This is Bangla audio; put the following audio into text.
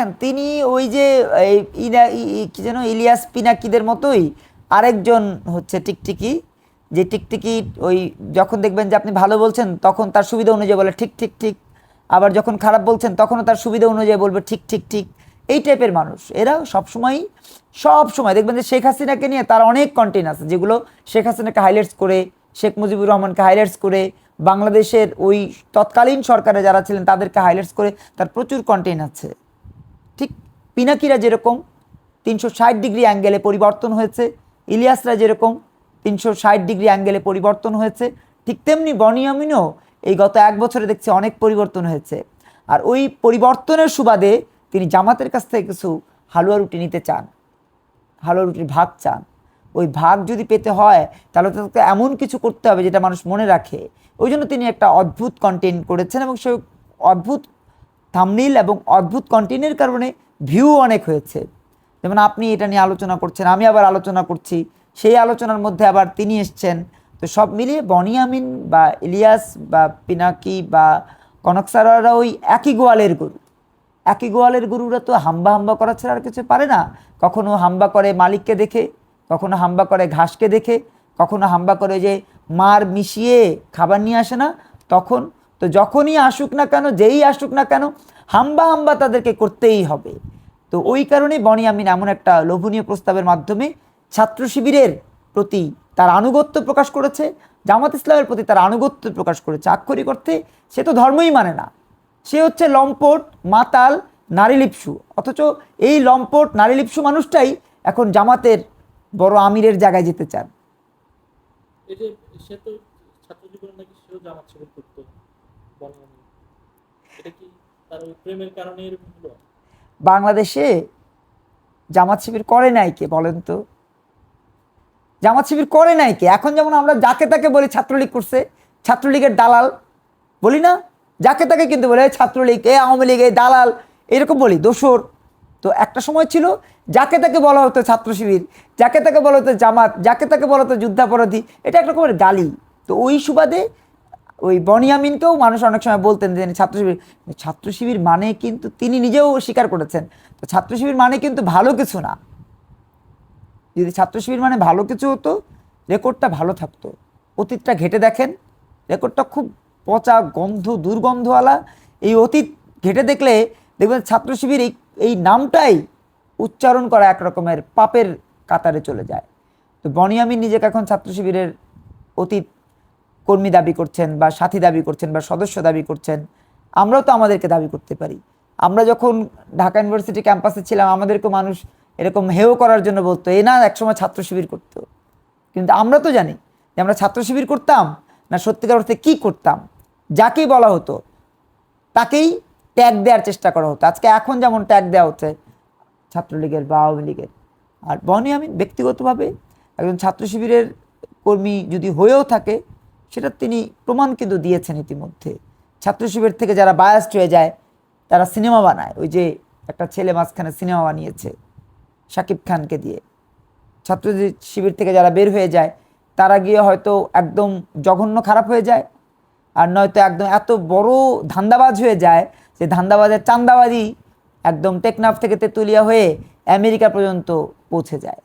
দেখেন তিনি ওই যে ইনা কি যেন, ইলিয়াস পিনাকিদের মতোই আরেকজন হচ্ছে টিকটিকি, যে টিকটিকি ওই যখন দেখবেন যে আপনি ভালো বলছেন, তখন তার সুবিধা অনুযায়ী বলে ঠিক ঠিক ঠিক। আবার যখন খারাপ বলছেন, তখনও তার সুবিধা অনুযায়ী বলবে ঠিক ঠিক ঠিক। এই টাইপের মানুষ। এরা সবসময়ই সব সময় দেখবেন যে শেখ হাসিনাকে নিয়ে তার অনেক কন্টেন্ট আছে, যেগুলো শেখ হাসিনাকে হাইলাইটস করে, শেখ মুজিবুর রহমানকে হাইলাইটস করে, বাংলাদেশের ওই তৎকালীন সরকারে যারা ছিলেন তাদেরকে হাইলাইটস করে তার প্রচুর কন্টেন্ট আছে। পিনাকিরা যেরকম, তিনশো ষাট ডিগ্রি অ্যাঙ্গেলে পরিবর্তন হয়েছে, ইলিয়াসরা যেরকম, তিনশো ষাট ডিগ্রি অ্যাঙ্গেলে পরিবর্তন হয়েছে, ঠিক তেমনি বনিয়ামিনও এই গত এক বছরে দেখছি অনেক পরিবর্তন হয়েছে। আর ওই পরিবর্তনের সুবাদে তিনি জামাতের কাছ থেকে কিছু হালুয়া রুটি নিতে চান, হালুয়া রুটির ভাগ চান। ওই ভাগ যদি পেতে হয়, তাহলে তাকে এমন কিছু করতে হবে যেটা মানুষ মনে রাখে। ওই জন্য তিনি একটা অদ্ভুত কন্টেন্ট করেছেন এবং সেই অদ্ভুত থামনিল এবং অদ্ভুত কন্টেন্টের কারণে ভিউ অনেক হয়েছে। যেমন আপনি এটা নিয়ে আলোচনা করছেন, আমি আবার আলোচনা করছি। সেই আলোচনার মধ্যে আবার তিনি এসছেন। তো সব মিলিয়ে বনিয়ামিন বা ইলিয়াস বা পিনাকি বা কনক সারারা ওই একই গোয়ালের গরু। একই গোয়ালের গরুরা তো হাম্বা হাম্বা করা ছাড়া আর কিছু পারে না। কখনো হাম্বা করে মালিককে দেখে, কখনো হাম্বা করে ঘাসকে দেখে, কখনো হাম্বা করে যে মার মিশিয়ে খাবার নিয়ে আসে না। তখন তো যখনই আসুক না কেন, যেই আসুক না কেন, হাম্বা হাম্বা তাদেরকে করতেই হবে। তো ওই কারণে বনি আমিন এমন একটা লোভনীয় প্রস্তাবের মাধ্যমে ছাত্র শিবিরের প্রতি তার আনুগত্য প্রকাশ করেছে, জামাত ইসলামের প্রতি তার আনুগত্য প্রকাশ করেছে। আক্ষরিক অর্থে সে তো ধর্মই মানে না। সে হচ্ছে লম্পট, মাতাল নারীলিপসু অথচ এই লম্পট নারীলিপসু মানুষটাই এখন জামাতের বড় আমিরের জায়গায় যেতে চান। এটা কি তার প্রেমের কারণে এরকম হলো? বাংলাদেশে জামাত শিবির করে নাই কে বলেন তো? জামাত শিবির করে নাই কে? এখন যেমন আমরা যাকে তাকে বলি ছাত্রলীগ করছে, ছাত্রলীগের দালাল, বলি না? যাকে তাকে কিন্তু বলে, "এই ছাত্রলীগ এ আওয়ামী লীগ, এই দালাল, এরকম বলি দোসর তো একটা সময় ছিল, যাকে তাকে বলা হতো ছাত্র শিবির, যাকে তাকে বলা হতো জামাত, যাকে তাকে বলা হতো যুদ্ধাপরাধী, এটা একটা রকমের গালি। তো ওই সুবাদে ওই বনিয়ামিনকেও মানুষ অনেক সময় বলতেন যে ছাত্র শিবির ছাত্র শিবির মানে কিন্তু তিনি নিজেও স্বীকার করেছেন। তো ছাত্র শিবির মানে কিন্তু ভালো কিছু না। যদি ছাত্র শিবির মানে ভালো কিছু হতো, রেকর্ডটা ভালো থাকতো। অতীতটা ঘেটে দেখেন, রেকর্ডটা খুব পচা গন্ধ, দুর্গন্ধওয়ালা। এই অতীত ঘেটে দেখলে দেখবেন ছাত্র শিবির এই এই নামটাই উচ্চারণ করা এক রকমের পাপের কাতারে চলে যায়। তো বনিয়ামিন নিজেকে এখন ছাত্র শিবিরের অতীত কর্মী দাবি করছেন বা সাথী দাবি করছেন বা সদস্য দাবি করছেন, আমরাও তো আমাদেরকে দাবি করতে পারি। আমরা যখন ঢাকা ইউনিভার্সিটি ক্যাম্পাসে ছিলাম আমাদেরকে মানুষ এরকম হেও করার জন্য বলতো, এ না, একসময় ছাত্র শিবির করতো। কিন্তু আমরা তো জানি যে আমরা ছাত্র শিবির করতাম না সত্যিকার অর্থে কী করতাম। যাকেই বলা হতো, তাকেই ট্যাগ দেওয়ার চেষ্টা করা হতো। আজকে এখন যেমন ট্যাগ দেওয়া হচ্ছে ছাত্রলীগের বা আওয়ামী লীগের। আর বনি আমি ব্যক্তিগতভাবে একজন ছাত্র শিবিরের কর্মী যদি হয়েও থাকে সেটা তিনি প্রমাণ কিন্তু দিয়েছেন ইতিমধ্যে। ছাত্র শিবির থেকে যারা বায়াস্ট হয়ে যায়, তারা সিনেমা বানায়। ওই যে একটা ছেলে মাঝখানে সিনেমা বানিয়েছে শাকিব খানকে দিয়ে। ছাত্র শিবির থেকে যারা বের হয়ে যায়, তারা গিয়ে হয়তো একদম জঘন্য খারাপ হয়ে যায়। আর নয়তো একদম এত বড় ধান্দাবাজ হয়ে যায় যে ধান্দাবাজের চান্দাবাজি একদম টেকনাফ থেকে তেতুলিয়া হয়ে আমেরিকা পর্যন্ত পৌঁছে যায়।